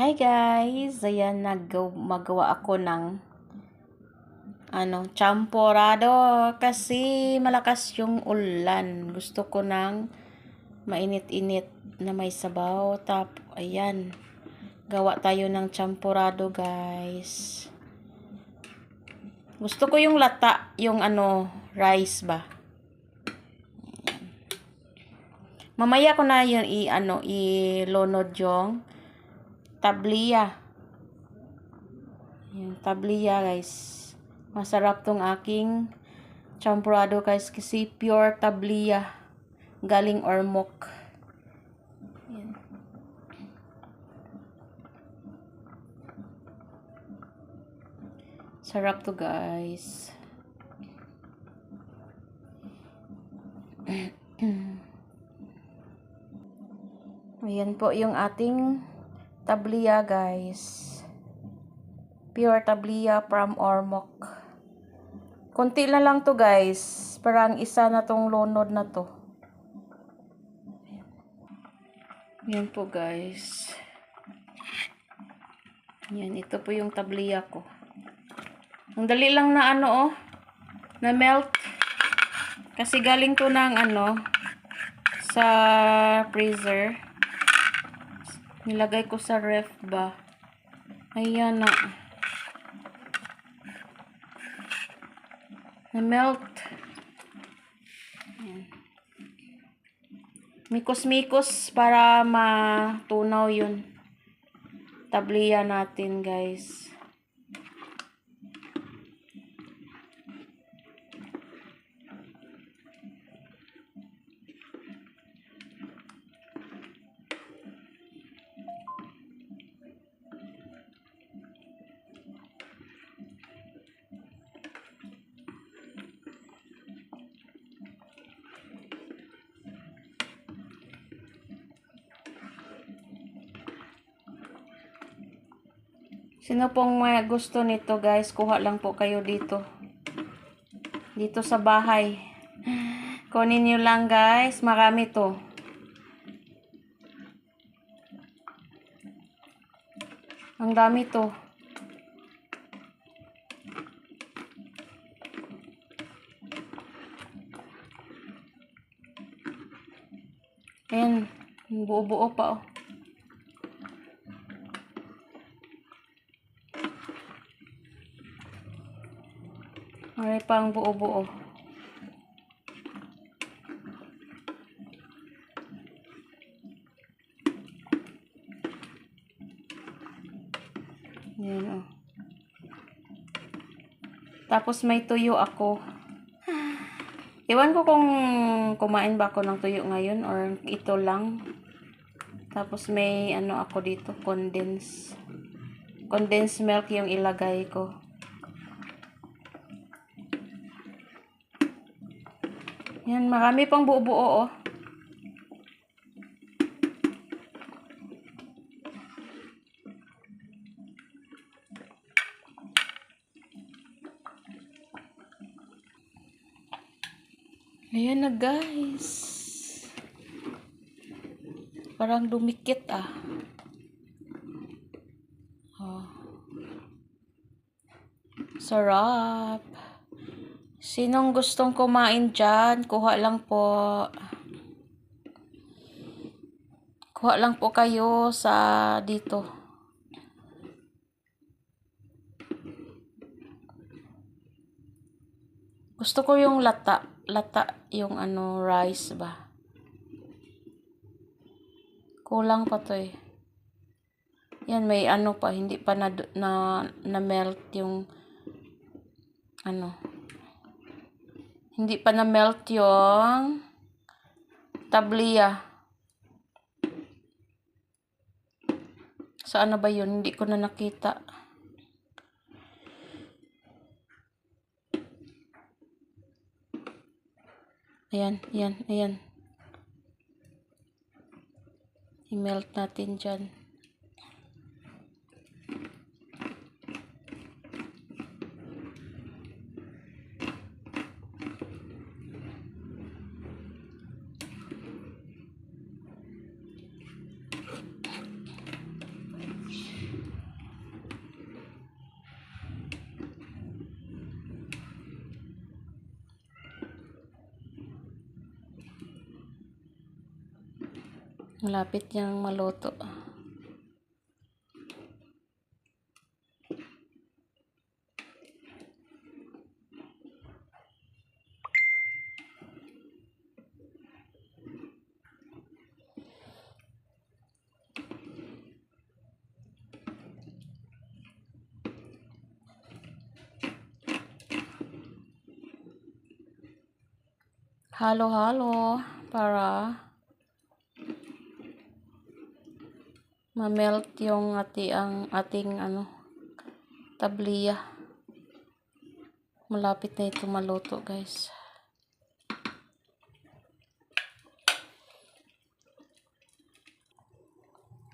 Hi guys! Ayan, magawa ako ng ano, champorado kasi malakas yung ulan. Gusto ko ng mainit-init na may sabaw. Tap, ayan. Gawa tayo ng champorado guys. Gusto ko yung lata, yung ano, rice ba. Mamaya ko na yun i ano, ilunod yung tabliya. Yung tabliya, guys. Masarap tong aking champurado, guys, kasi pure tabliya. Galing Ormoc. Yan. Sarap to, guys. Ayan po yung ating tabliya guys. Pure tabliya from Ormoc. Kunti na lang to guys. Parang isa na tong lonod na to. Ayan po guys. Yan, ito po yung tabliya ko. Ang dali lang na ano oh. Na melt. Kasi galing to ng ano sa freezer. Nilagay ko sa ref ba. Ayan na. Na-melt. Mikos-mikos para matunaw yun. Tabliya natin guys. Sino pong may gusto nito guys, kuha lang po kayo dito. Dito sa bahay. Kunin nyo lang guys, marami to. Ang dami to. Ayan, buo-buo pa oh. May pang buo-buo. Yan oh. Tapos may tuyo ako. Iwan ko kung kumain ba ako ng tuyo ngayon or ito lang. Tapos may ano ako dito, condense. Condensed milk yung ilagay ko. Yan, marami pang buo-buo, oh. Ayan na, guys. Parang dumikit, ah. Oh. Sarap. Sinong gustong kumain dyan? Kuha lang po. Kuha lang po kayo sa dito. Gusto ko yung lata. Lata yung ano, rice ba. Kulang pa to eh. Yan, may ano pa. Hindi pa na, na, na melt yung ano, hindi pa na-melt yung tabliya. Saan na ba yun? Hindi ko na nakita. Ayan, ayan, ayan. I-melt natin dyan. Malapit niyang maluto. Halo-halo para ma-melt yung ati ang ating ano tabliya. Malapit na ito maluto, guys.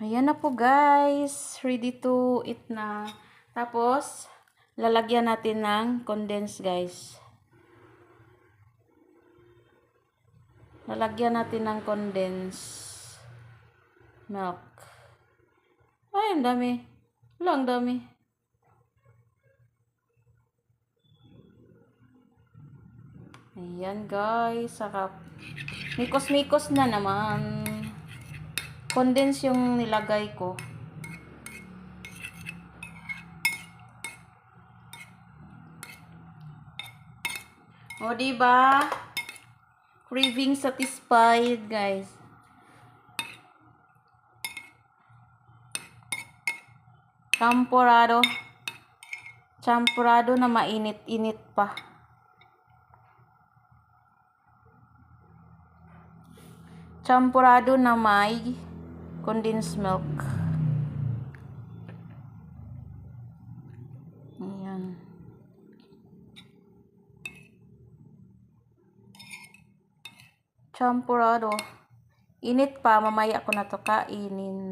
Ayan na po, guys. Ready to eat na. Tapos, lalagyan natin ng condense, guys. Lalagyan natin ng condense milk. Ay, ang dami. Wala, ang dami. Ayan, guys. Sarap. Mikos-mikos na naman. Condense yung nilagay ko. O, diba? Craving satisfied, guys. Champurado. Champurado na mainit-init pa. Champurado na may condensed milk. Ayan. Champurado. Init pa, mamaya ko na to kainin.